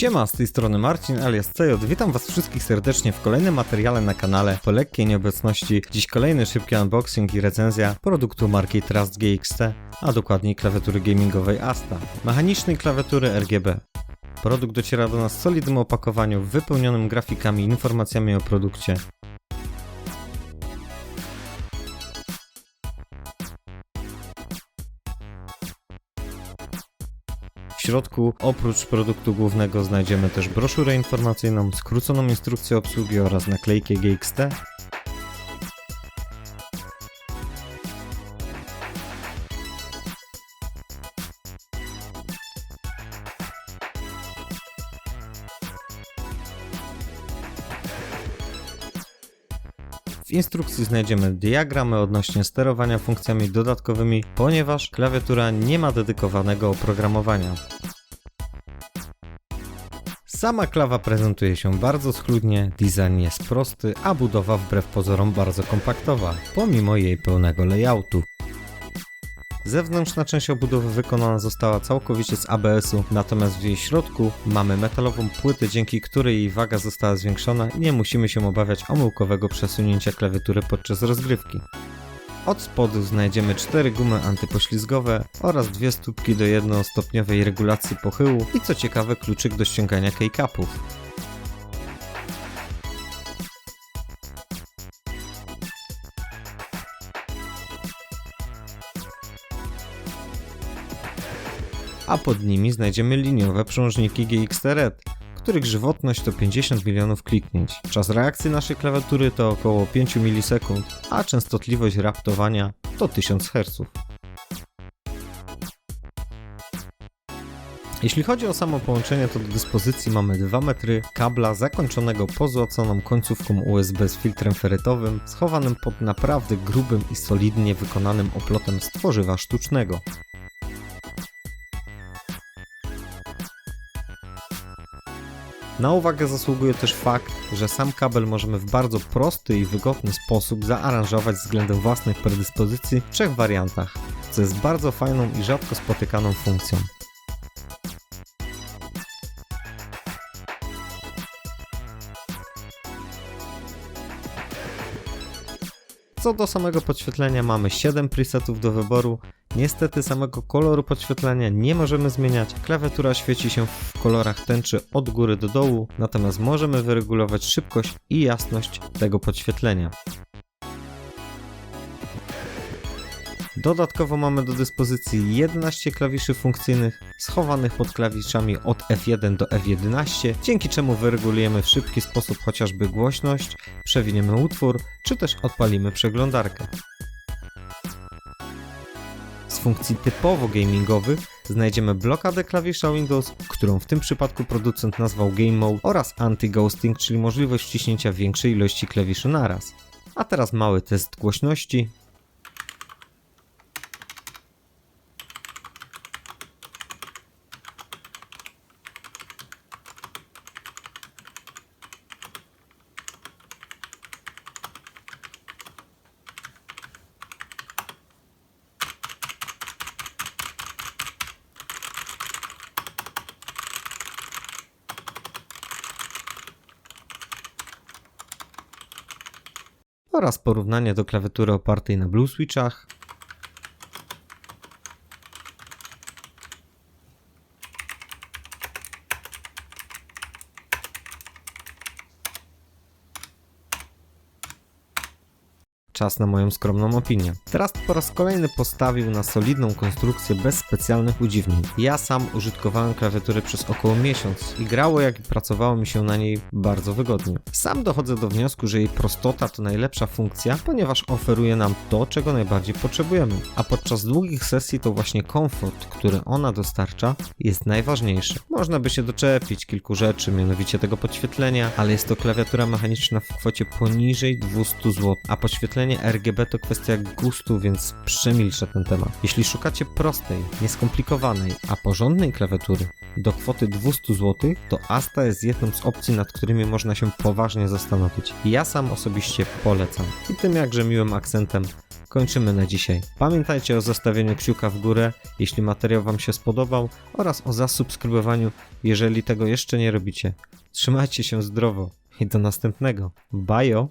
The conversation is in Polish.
Siema, z tej strony Marcin alias CJ. Witam was wszystkich serdecznie w kolejnym materiale na kanale po lekkiej nieobecności. Dziś kolejny szybki unboxing i recenzja produktu marki Trust GXT, a dokładniej klawiatury gamingowej Asta. Mechanicznej klawiatury RGB. Produkt dociera do nas w solidnym opakowaniu, wypełnionym grafikami i informacjami o produkcie. Środku oprócz produktu głównego znajdziemy też broszurę informacyjną, skróconą instrukcję obsługi oraz naklejkę GXT. W instrukcji znajdziemy diagramy odnośnie sterowania funkcjami dodatkowymi, ponieważ klawiatura nie ma dedykowanego oprogramowania. Sama klawa prezentuje się bardzo schludnie, design jest prosty, a budowa wbrew pozorom bardzo kompaktowa, pomimo jej pełnego layoutu. Zewnętrzna część obudowy wykonana została całkowicie z ABS-u, natomiast w jej środku mamy metalową płytę, dzięki której jej waga została zwiększona i nie musimy się obawiać omyłkowego przesunięcia klawiatury podczas rozgrywki. Od spodu znajdziemy cztery gumy antypoślizgowe oraz dwie stópki do jednostopniowej regulacji pochyłu i co ciekawe kluczyk do ściągania keycapów. A pod nimi znajdziemy liniowe przełączniki GXT Red, których żywotność to 50 milionów kliknięć. Czas reakcji naszej klawiatury to około 5 milisekund, a częstotliwość raptowania to 1000 Hz. Jeśli chodzi o samo połączenie, to do dyspozycji mamy 2 metry kabla zakończonego pozłaconą końcówką USB z filtrem ferytowym, schowanym pod naprawdę grubym i solidnie wykonanym oplotem z tworzywa sztucznego. Na uwagę zasługuje też fakt, że sam kabel możemy w bardzo prosty i wygodny sposób zaaranżować względem własnych predyspozycji w trzech wariantach, co jest bardzo fajną i rzadko spotykaną funkcją. Co do samego podświetlenia mamy 7 presetów do wyboru. Niestety samego koloru podświetlenia nie możemy zmieniać. Klawiatura świeci się w kolorach tęczy od góry do dołu, natomiast możemy wyregulować szybkość i jasność tego podświetlenia. Dodatkowo mamy do dyspozycji 11 klawiszy funkcyjnych schowanych pod klawiszami od F1 do F11, dzięki czemu wyregulujemy w szybki sposób chociażby głośność, przewiniemy utwór, czy też odpalimy przeglądarkę. Funkcji typowo gamingowych znajdziemy blokadę klawisza Windows, którą w tym przypadku producent nazwał Game Mode oraz Anti-Ghosting, czyli możliwość wciśnięcia większej ilości klawiszy naraz. A teraz mały test głośności. Oraz porównanie do klawiatury opartej na Blue Switchach. Czas na moją skromną opinię. Teraz po raz kolejny postawił na solidną konstrukcję bez specjalnych udziwnień. Ja sam użytkowałem klawiatury przez około miesiąc i grało jak i pracowało mi się na niej bardzo wygodnie. Sam dochodzę do wniosku, że jej prostota to najlepsza funkcja, ponieważ oferuje nam to, czego najbardziej potrzebujemy. A podczas długich sesji to właśnie komfort, który ona dostarcza, jest najważniejszy. Można by się doczepić kilku rzeczy, mianowicie tego podświetlenia, ale jest to klawiatura mechaniczna w kwocie poniżej 200 zł, a podświetlenie RGB to kwestia gustu, więc przemilczę ten temat. Jeśli szukacie prostej, nieskomplikowanej, a porządnej klawiatury do kwoty 200 zł, to Asta jest jedną z opcji, nad którymi można się poważnie zastanowić. Ja sam osobiście polecam. I tym jakże miłym akcentem kończymy na dzisiaj. Pamiętajcie o zostawieniu kciuka w górę, jeśli materiał Wam się spodobał, oraz o zasubskrybowaniu, jeżeli tego jeszcze nie robicie. Trzymajcie się zdrowo i do następnego. Bajo!